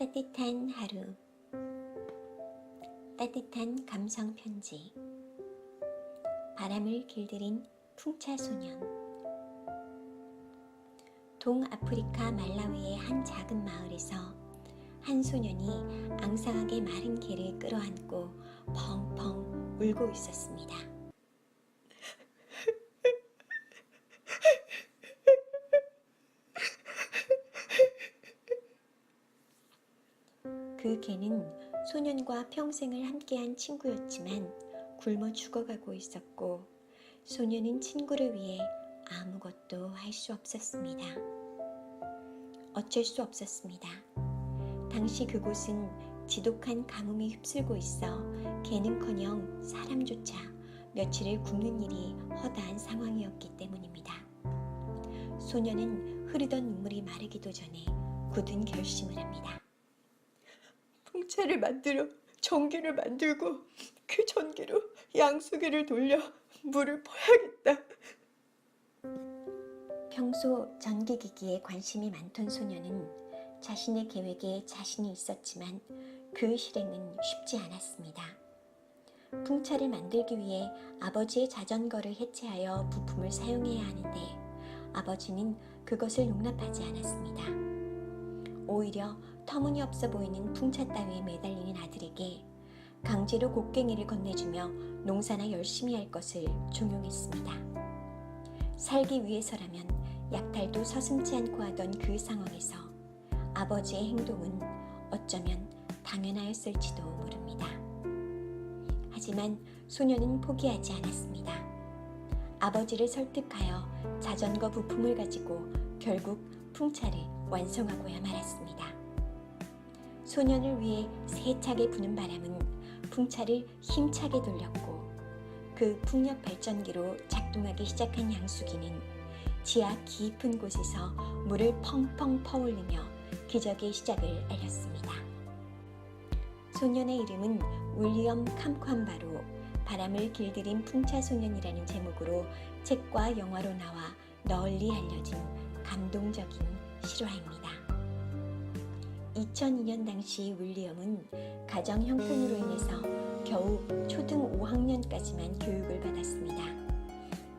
따뜻한 하루. 따뜻한 감성 편지. 바람을 길들인 풍차 소년. 동아프리카 말라위의 한 작은 마을에서 한 소년이 앙상하게 마른 개를 끌어안고 펑펑 울고 있었습니다. 그 개는 소년과 평생을 함께한 친구였지만 굶어 죽어가고 있었고 소년은 친구를 위해 아무것도 할 수 없었습니다. 어쩔 수 없었습니다. 당시 그곳은 지독한 가뭄이 휩쓸고 있어 개는커녕 사람조차 며칠을 굶는 일이 허다한 상황이었기 때문입니다. 소년은 흐르던 눈물이 마르기도 전에 굳은 결심을 합니다. 풍차를 만들어 전기를 만들고 그 전기로 양수기를 돌려 물을 퍼야겠다. 평소 전기기기에 관심이 많던 소녀는 자신의 계획에 자신이 있었지만 그 실행은 쉽지 않았습니다. 풍차를 만들기 위해 아버지의 자전거를 해체하여 부품을 사용해야 하는데 아버지는 그것을 용납하지 않았습니다. 오히려 터무니없어 보이는 풍차 따위에 매달리는 아들에게 강제로 곡괭이를 건네주며 농사나 열심히 할 것을 종용했습니다. 살기 위해서라면 약탈도 서슴지 않고 하던 그 상황에서 아버지의 행동은 어쩌면 당연하였을지도 모릅니다. 하지만 소녀는 포기하지 않았습니다. 아버지를 설득하여 자전거 부품을 가지고 결국 풍차를 완성하고야 말았습니다. 소년을 위해 세차게 부는 바람은 풍차를 힘차게 돌렸고 그 풍력 발전기로 작동하기 시작한 양수기는 지하 깊은 곳에서 물을 펑펑 퍼올리며 기적의 시작을 알렸습니다. 소년의 이름은 윌리엄 캄캄바로 바람을 길들인 풍차 소년이라는 제목으로 책과 영화로 나와 널리 알려진 감동적인 실화입니다. 2002년 당시 윌리엄은 가정 형편으로 인해서 겨우 초등 5학년까지만 교육을 받았습니다.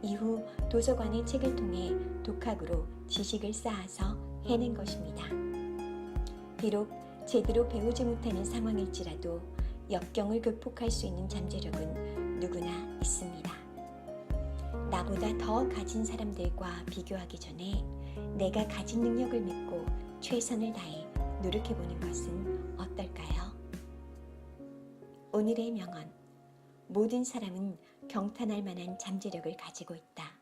이후 도서관의 책을 통해 독학으로 지식을 쌓아서 해낸 것입니다. 비록 제대로 배우지 못하는 상황일지라도 역경을 극복할 수 있는 잠재력은 누구나 있습니다. 나보다 더 가진 사람들과 비교하기 전에 내가 가진 능력을 믿고 최선을 다해 노력해보는 것은 어떨까요? 오늘의 명언. 모든 사람은 경탄할 만한 잠재력을 가지고 있다.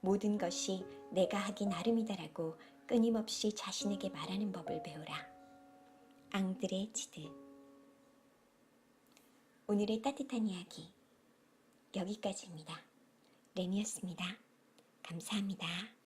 모든 것이 내가 하기 나름이다라고 끊임없이 자신에게 말하는 법을 배우라. 앙드레 지드. 오늘의 따뜻한 이야기. 여기까지입니다. 렘이었습니다. 감사합니다.